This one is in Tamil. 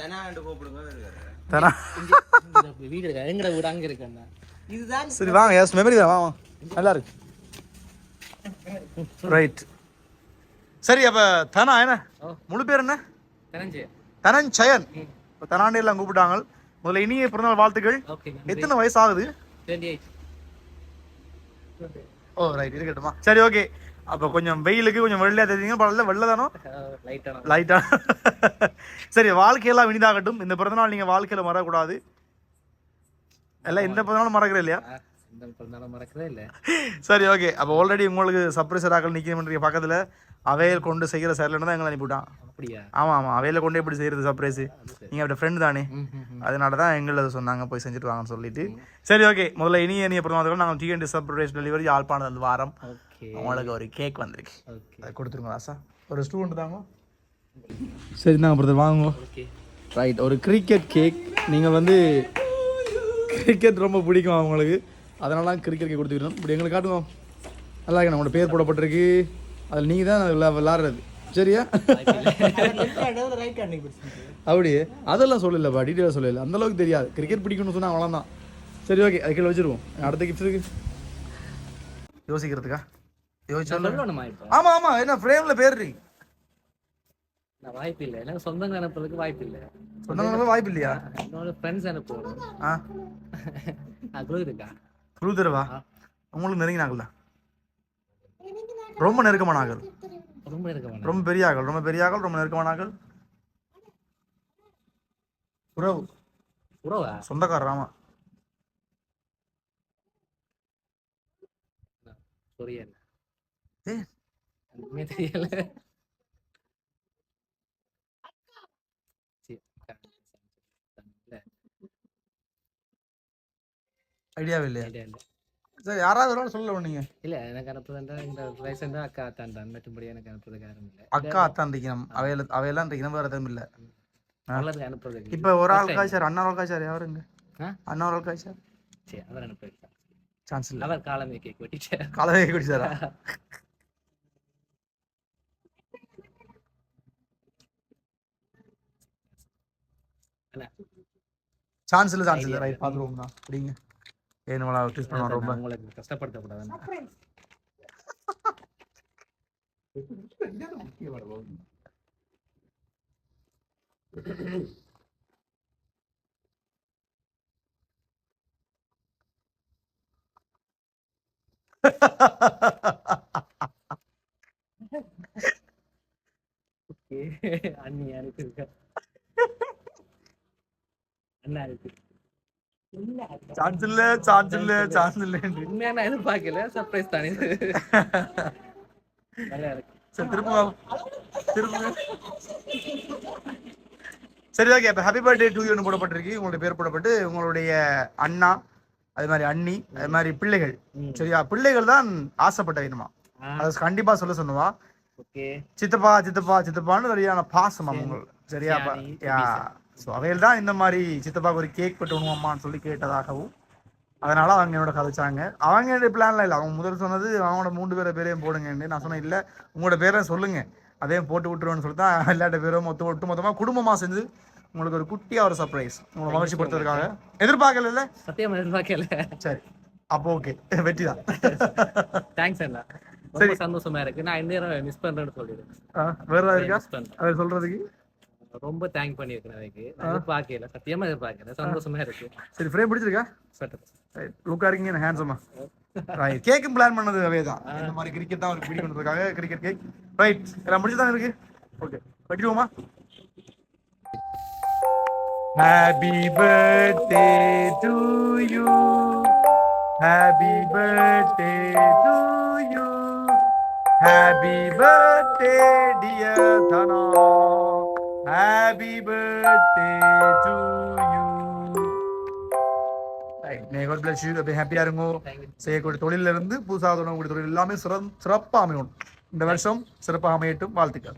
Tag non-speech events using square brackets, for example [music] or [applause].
தெனாண்டு கூப்பிடுங்க வருவாரு. தானா வீடு இருக்கா? எங்கட வீடு? அங்க இருக்கேன் இதுதான் சரி வாங்க எஸ் மெமரி தான் வாங்க நல்லா இருக்கு. ரைட் சரி அப்ப தனா என்ன? முழு பேர் என்ன? தெரிஞ்சு தனஞ்சயன். இப்போ தனாண்டி எல்லாம் கூப்பிட்டாங்க முதல்ல இனிய பிறந்தநாள் வாழ்த்துக்கள். எத்தனை வயசு ஆகுது ஓ ரைட் இருக்கட்டுமா. சரி ஓகே அப்போ கொஞ்சம் வெயிலுக்கு கொஞ்சம் வெள்ளையா தெரியுங்க பரவாயில்ல வெள்ளை தானோ? லைட்டான லைட்டா [laughs] சரி வாழ்க்கையெல்லாம் இனிதாகட்டும். இந்த பிறந்தநாள் நீங்க வாழ்க்கையில மறக்கக்கூடாது. எல்லாம் இந்த பிறந்தநாள் மறக்கிறேன் இல்லையா? சரி ஓகே அப்போ ஆல்ரெடி உங்களுக்கு சர்ப்ரைசராக்கள் நிற்க பக்கத்துல. அவையில் கொண்டு செய்கிற சரியில்லைன்னு தான் எங்களை அனுப்பிவிட்டான். அப்படியா? ஆமா ஆமா. அவையில கொண்டு எப்படி செய்யறது சர்ப்ரைஸ் நீங்க அவட ஃப்ரெண்ட் தானே. அதனால தான் எங்களை சொன்னாங்க போய் செஞ்சுட்டு வாங்கன்னு சொல்லிட்டு. சரி ஓகே முதல்ல இனிய இனிய பிறந்தநாள் நாங்கள் டிஎன்டி சர்ப்ரைஸ் டெலிவரி யாழ்ப்பாணம் அந்த வாரம். உங்களுக்கு ஒரு கேக் வந்திருக்கு. அதை கொடுத்துருங்க ராசா. ஒரு ஸ்டூடெண்ட் தாங்க. சரி பிரதர் வாங்குங்க. ஓகே. ரைட் ஒரு கிரிக்கெட் கேக் நீங்கள் வந்து கிரிக்கெட் ரொம்ப பிடிக்கும் அவங்களுக்கு. அதனால தான் கிரிக்கெட் கேக் கொடுத்துக்கிறோம் இப்படி எங்களுக்கு காட்டுங்க. நல்லா இருக்கு நம்மளோட பேர் போடப்பட்டிருக்கு. அதில் நீங்கள் தான் விளா விளாட்றது. சரியா? அப்படியே. அதெல்லாம் சொல்லலப்பா. டீட்டெயிலாக சொல்லல. அந்த அளவுக்கு தெரியாது. கிரிக்கெட் பிடிக்கும்னு சொன்னால் அவ்வளோதான் சரி ஓகே அது கீழே வச்சிருவோம். அடுத்த கிஃப்ட் இருக்கு. யோசிக்கிறதுக்கா? யோசிச்சு ஆமாம் ஆமாம் என்ன ஃப்ரேமில் பேர் இருக்கு. வாய்ப்பு இல்லை. எனக்கு சொந்தங்க அனுப்புறதுக்கு வாய்ப்பு இல்லை. சொன்னாங்க வாய்ப்பு இல்லையா? என்னோட ஃப்ரெண்ட்ஸ் அனுப்புவோம். ஆ. அது இருக்கா? குழு தருவா? உங்களுக்கு நெருங்கினாங்கல்ல ரொம்ப நெருக்கமானார்கள். ரொம்ப ரொம்ப பெரிய ஆக்கள் ரொம்ப பெரிய ஆக்கள் ரொம்ப நெருக்கமானார்கள். உறவு. உறவா? சொந்தக்காரர் ஆமா சொரிய ஏ. ஒண்ணுமே தெரியல. ஐடியாவே இல்லையா? இல்ல. சரி யாராவது ஒரு ஆள் சொல்ல நீங்க? இல்ல எனக்கு அனுப்புறதா இந்த வயசு தான் அக்கா தான் மற்றபடி எனக்கு அனுப்புறதுக்கு யாரும் இல்லை. அக்கா அத்தான் இருக்கணும். அவையில அவையெல்லாம் இருக்கணும் வேற எதுவும் இல்ல. நல்லது அனுப்புறதுக்கு இப்ப ஒரு ஆள் காய்ச்சார் அண்ணா ஆள் காய்ச்சார் யாருங்க? அண்ணா ஆள் காய்ச்சார்? சரி அவர் அனுப்புறதுக்கு சான்ஸ் இல்ல. அவர் காலமே கேக் வெட்டிச்சார் கலவை குடிச்சாரா இல்ல. சான்ஸ் இல்ல. சான்ஸ் இல்ல. ரைட் பாத்துருவோம் தான் அப்படிங்க ஏன் நம்மளா ட்விஸ்ட் பண்ணுவோம் ரொம்ப. உங்களுக்கு கஷ்டப்படுத்தக்கூடாது [laughs] அண்ணி அனுப்பிருக்க அண்ணா இருக்கு சான்ஸ் இல்ல சான்ஸ் இல்ல சான்ஸ் இல்ல உண்மையா நான் எதிர்பார்க்கல சர்ப்ரைஸ் தானே. சரி திரும்ப திரும்ப சரி ஓகே இப்போ ஹாப்பி பர்த்டே டூ ஒன்று போடப்பட்டிருக்கு. உங்களுடைய பேர் போடப்பட்டு உங்களுடைய அண்ணா அது மாதிரி அண்ணி அது மாதிரி பிள்ளைகள். சரியா? பிள்ளைகள் தான் ஆசைப்பட்ட வேணுமா ஆ, அதை கண்டிப்பா சொல்ல சொன்னவா ஓகே. சித்தப்பா சித்தப்பா சித்தப்பான்னு சரியான பாசம் அவங்க சரியா? யா. ஸோ அவையில் தான் இந்த மாதிரி சித்தப்பாக்கு ஒரு கேக் வெட்டணும் அம்மான்னு சொல்லி கேட்டதாகவும் அதனால அவங்க என்னோட கதைச்சாங்க. அவங்க பிளான்ல இல்லை. அவங்க முதல் சொன்னது அவங்களோட மூன்று பேரை பேரையும் போடுங்கன்னு. நான் சொன்னேன் இல்லை உங்களோட பேரை சொல்லுங்க. அதையும் போட்டு விட்டுருவோன்னு சொல்லி தான் எல்லாட்ட பேரும் மொத்த ஒட்டு மொத்தமாக குடும்பமாக சேர்ந்து உங்களுக்கு ஒரு குட்டியாக ஒரு சர்ப்ரைஸ் உங்களை மகிழ்ச்சி படுத்துறதுக்காக. எதிர்பார்க்கல சத்தியமா எதிர்பார்க்கல. சரி. அப்போ ஓகே வெற்றி தான். தேங்க்ஸ் அண்ணா. ரொம்ப சந்தோஷமா இருக்கு. நான் நேரம் மிஸ் பண்றேன்னு சொல்லிடுறேன். வேற ஏதாவது இருக்கா? அதை சொல்றதுக்கு? ரொம்ப தேங்க் பண்ணியிருக்கேன் அதுக்கு. நான் எதிர்பார்க்கல. சத்தியமா எதிர்பார்க்கல. சந்தோஷமா இருக்கு. சரி ஃப்ரேம் பிடிச்சிருக்கா? சட்டை லுக்கா இருக்கீங்க ஹேண்ட்ஸமா ரைட் கேக்கும் பிளான் பண்ணது அவே தான் இந்த மாதிரி கிரிக்கெட் தான் அவருக்கு பிடிக்கணுன்றதுக்காக கிரிக்கெட் கேக் ரைட் எல்லாம் முடிச்சு தான் இருக்கு ஓகே வெட்டிடுவோமா? Happy birthday to you happy birthday to you happy birthday dear Dhana happy birthday to you may God bless you அப்படியே ஹாப்பியா இருங்கோ செய்யக்கூடிய தொழில இருந்து புதுசாக தொடங்கக்கூடிய தொழில் எல்லாமே சிறப்பாக அமையணும் இந்த வருஷம் சிறப்பாக அமையட்டும் வாழ்த்துக்கள்